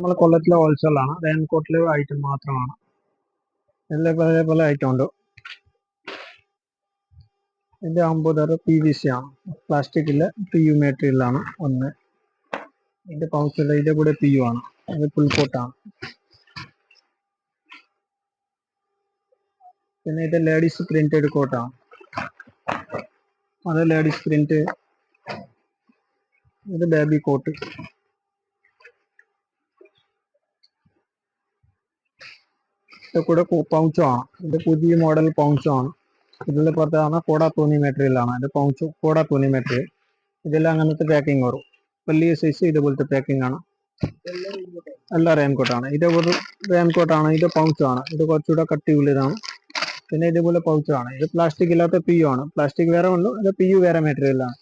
നമ്മളെ കൊല്ലത്തിലെ ഹോൾസെയിലാണ് റെയിൻകോട്ടിലെ ഐറ്റം മാത്രമാണ്. എല്ലാ പല പല ഐറ്റം ഉണ്ട്. ഇത് അമ്പത് പി വി സി ആണ്. പ്ലാസ്റ്റിക്കിലെ പി യു മെറ്റീരിയലാണ് ഒന്ന്. ഇതിന്റെ പൗച്ചിലെ ഇതിന്റെ കൂടെ പി യു ആണ്. അത് പുൽക്കോട്ടാണ് കോട്ടാണ് പിന്നെ ഇത് ലേഡീസ് പ്രിന്റഡ് കോട്ടാണ് അത് ലേഡീസ് പ്രിന്റ് ഇത് ബേബി കോട്ട് ഇത് കൂടെ പൗച്ചാണ് ഇത് പുതിയ മോഡൽ പൗച്ചാണ് ഇതിൽ പുറത്താണ് കൂട തുണി മെറ്റീരിയൽ ആണ്. ഇത് പൗച്ച് കൂട തുണി മെറ്റീരിയൽ ഇതെല്ലാം അങ്ങനത്തെ പാക്കിംഗ് വരും. വലിയ സൈസ് ഇതുപോലത്തെ പാക്കിംഗ് ആണ്. എല്ലാം റെയിൻകോട്ടാണ് ഇത് ഒരു റെയിൻകോട്ടാണ് ഇത് പൗച്ചാണ് ഇത് കുറച്ചുകൂടെ കട്ടി ഉള്ളതാണ് പിന്നെ ഇതുപോലെ പൗച്ചാണ് ഇത് പ്ലാസ്റ്റിക് ഇല്ലാത്ത പി യു ആണ്. പ്ലാസ്റ്റിക് വേറെ ഉണ്ട് ഇത് പി യു വേറെ മെറ്റീരിയലാണ്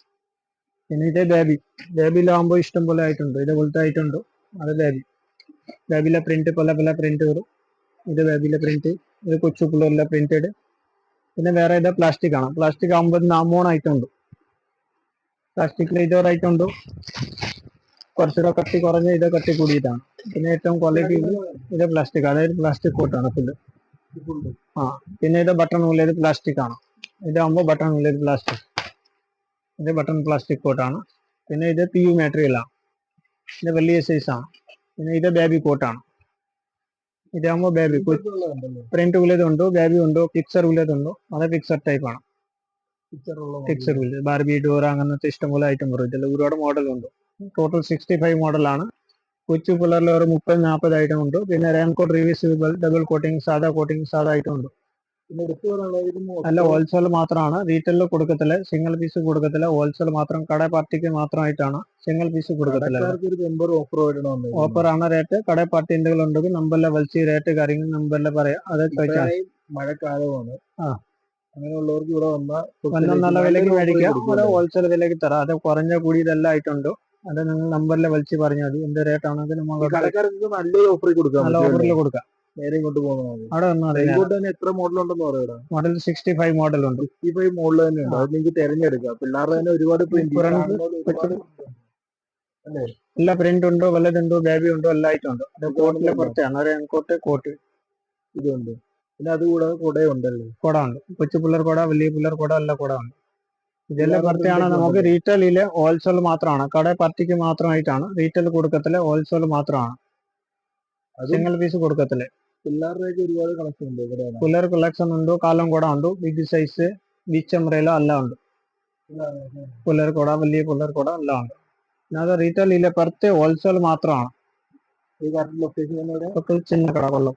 പിന്നെ ഇത് ബേബി ബേബിയിലാകുമ്പോൾ ഇഷ്ടം പോലെ ആയിട്ടുണ്ട്. ഇതുപോലത്തെ ആയിട്ടുണ്ട്. അത് ബേബി ബേബിയിലെ പ്രിന്റ് പല പല പ്രിന്റ് വരും. ഇത് ബേബിയിലെ പ്രിന്റ് ഇത് കൊച്ചു പിള്ളേരിലെ പ്രിന്റഡ് പിന്നെ വേറെ ഏതാ പ്ലാസ്റ്റിക് ആണ്. പ്ലാസ്റ്റിക് ആകുമ്പോൾ നാമോൺ ആയിട്ടുണ്ട് പ്ലാസ്റ്റിക് ലൈറ്റോർ ആയിട്ടുണ്ട് കുറച്ചുകൂടെ കട്ടി കുറഞ്ഞ ഇത് കട്ടി കൂടിയിട്ടാണ്. പിന്നെ ഏറ്റവും ക്വാളിറ്റി ഇത് പ്ലാസ്റ്റിക് അതായത് പ്ലാസ്റ്റിക് കോട്ടാണ് ഫുള്ള് ആ പിന്നെ ഇത് ബട്ടൺ ഉള്ളത് പ്ലാസ്റ്റിക് ആണ്. ഇതാകുമ്പോൾ ബട്ടൺ ഉള്ളത് പ്ലാസ്റ്റിക് ഇത് ബട്ടൺ പ്ലാസ്റ്റിക് കോട്ടാണ് പിന്നെ ഇത് പി യു മെറ്റീരിയൽ ആണ്. ഇത് വലിയ സൈസ് ആണ്. പിന്നെ ഇത് ബേബി കോട്ടാണ് ഇതാകുമ്പോൾ ബേബി പ്രിന്റ് ഉള്ളതുണ്ട് ബേബി ഉണ്ട് പിക്ചർ ഉള്ളതുണ്ട്? അത് പിക്ചർ ടൈപ്പ് ആണ്. പിക്ചർ ഉള്ളത് ബാർബി ഡോർ അങ്ങനത്തെ ഇഷ്ടംപോലെ ഐറ്റം വരും ഇതിൽ ഒരുപാട് മോഡൽ ഉണ്ട്. ടോട്ടൽ സിക്സ്റ്റി ഫൈവ് മോഡലാണ് കൊച്ചു പിള്ളേരിൽ ഒരു മുപ്പത് നാൽപ്പത് ഐറ്റം ഉണ്ട്. പിന്നെ റെയിൻകോട്ട് റിവേഴ്സിബിൾ ഡബിൾ കോട്ടിംഗ് സാധാ കോട്ടിംഗ് സാധാ ഐറ്റം ഉണ്ട്. അല്ല ഹോൾസെയിൽ മാത്രമാണ്. റീറ്റെയിൽ കൊടുക്കത്തില്ല. സിംഗിൾ പീസ് കൊടുക്കത്തില്ല. ഹോൾസെയിൽ മാത്രം കട പാർട്ടിക്ക് മാത്രമായിട്ടാണ് സിംഗിൾ പീസ് കൊടുക്കത്തില്ല. ഓഫർ ആണ് റേറ്റ് കട പാർട്ടി എന്തെങ്കിലും ഉണ്ടെങ്കിൽ നമ്പറിലെ വലിച്ച് റേറ്റ് കാര്യങ്ങൾ നമ്പറിലെ പറയാം. അത് ചോദിക്കാം. മഴക്കാലമാണ്. ആ. അങ്ങനെയുള്ളവർക്ക് ഇവിടെ വന്നാൽ വന്ന നല്ല വിലക്ക് മേടിക്കാം. അത് ഹോൾസെയിൽ വിലക്ക് തരാം. അത് കുറഞ്ഞ കൂടി ഇതെല്ലാം ആയിട്ടുണ്ട്. അത് നിങ്ങൾ നമ്പറിലെ വലിച്ചു പറഞ്ഞാൽ മതി. എന്ത് റേറ്റ് ആണെങ്കിൽ നമ്മൾ കടക്കാർക്ക് നല്ലൊരു കൊടുക്കാം നല്ല ഓഫറിൽ കൊടുക്കാം. നേരെ ഇങ്ങോട്ട് പോകുന്നത് അവിടെ വന്നാൽ ഇങ്ങോട്ട് തന്നെ എത്ര മോഡൽ ഉണ്ടെന്ന് പറയാം മോഡൽ സിക്സ്റ്റി ഫൈവ് മോഡൽ ഉണ്ട്. സിക്സ്റ്റി ഫൈവ് മോഡൽ തന്നെ ഉണ്ട്. അത് നിങ്ങൾക്ക് തിരഞ്ഞെടുക്കാം. പിള്ളേരുടെ തന്നെ ഒരുപാട് എല്ലാ പ്രിന്റ് ഉണ്ടോ വല്ലതുണ്ടോ ബേബി ഉണ്ടോ എല്ലാ ഐറ്റം ഉണ്ട്. അത് കോട്ടിലെ പുറത്താണ് ഒരു കോട്ട് കോട്ട്. ഇതുണ്ട്. പിന്നെ അതുകൂടാതെ കുടയുണ്ടല്ലോ? കുട ഉണ്ട്. കൊച്ചു പിള്ളേർ കുട വലിയ പിള്ളേർ കുട എല്ലാ കുട ഉണ്ട്. ഇതെല്ലാം പുറത്തെയാണ് നമുക്ക് റീറ്റെയിലിൽ ഹോൾസെയിൽ മാത്രമാണ്. കട പാർട്ടിക്ക് മാത്രമായിട്ടാണ്. റീറ്റെയിൽ കൊടുക്കത്തില്ല ഹോൾസെയിൽ മാത്രമാണ്. സിംഗിൾ പീസ് കൊടുക്കത്തില്ല. പിള്ളേരുടെയൊക്കെ ഒരുപാട് കളക്ഷൻ ഉണ്ട് ഇവിടെ. പിള്ളേർ കളക്ഷൻ ഉണ്ട് കാലം കൂടെ ഉണ്ട് ബിഗ് സൈസ് ബീച്ച് അംബ്രേല എല്ലാം ഉണ്ട്. പിള്ളേർ കൂടെ വലിയ പിള്ളേർ കൂടെ എല്ലാം ഉണ്ട്. അത് റീറ്റെയിൽ ഇല്ല പുറത്ത് ഹോൾസെയിൽ മാത്രമാണ്. ഈ കറക്റ്റ് ലൊക്കേഷൻ ചിന്ന കട കൊള്ളും